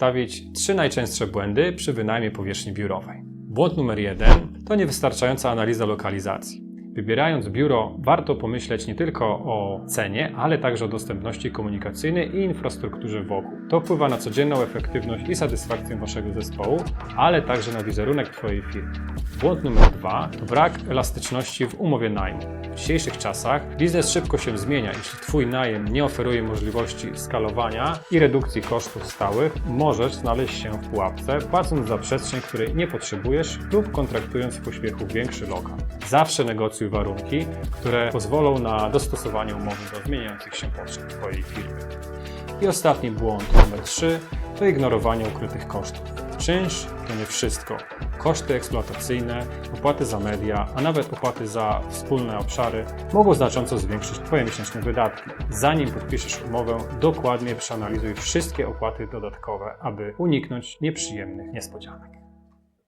Stawić trzy najczęstsze błędy przy wynajmie powierzchni biurowej. Błąd numer jeden to niewystarczająca analiza lokalizacji. Wybierając biuro, warto pomyśleć nie tylko o cenie, ale także o dostępności komunikacyjnej i infrastrukturze wokół. To wpływa na codzienną efektywność i satysfakcję Waszego zespołu, ale także na wizerunek Twojej firmy. Błąd numer dwa to brak elastyczności w umowie najmu. W dzisiejszych czasach biznes szybko się zmienia. Jeśli Twój najem nie oferuje możliwości skalowania i redukcji kosztów stałych, możesz znaleźć się w pułapce, płacąc za przestrzeń, której nie potrzebujesz lub kontraktując w pośpiechu większy lokal. Zawsze negocjuj warunki, które pozwolą na dostosowanie umowy do zmieniających się potrzeb Twojej firmy. I ostatni błąd numer 3 to ignorowanie ukrytych kosztów. Czynsz to nie wszystko. Koszty eksploatacyjne, opłaty za media, a nawet opłaty za wspólne obszary mogą znacząco zwiększyć Twoje miesięczne wydatki. Zanim podpiszesz umowę, dokładnie przeanalizuj wszystkie opłaty dodatkowe, aby uniknąć nieprzyjemnych niespodzianek.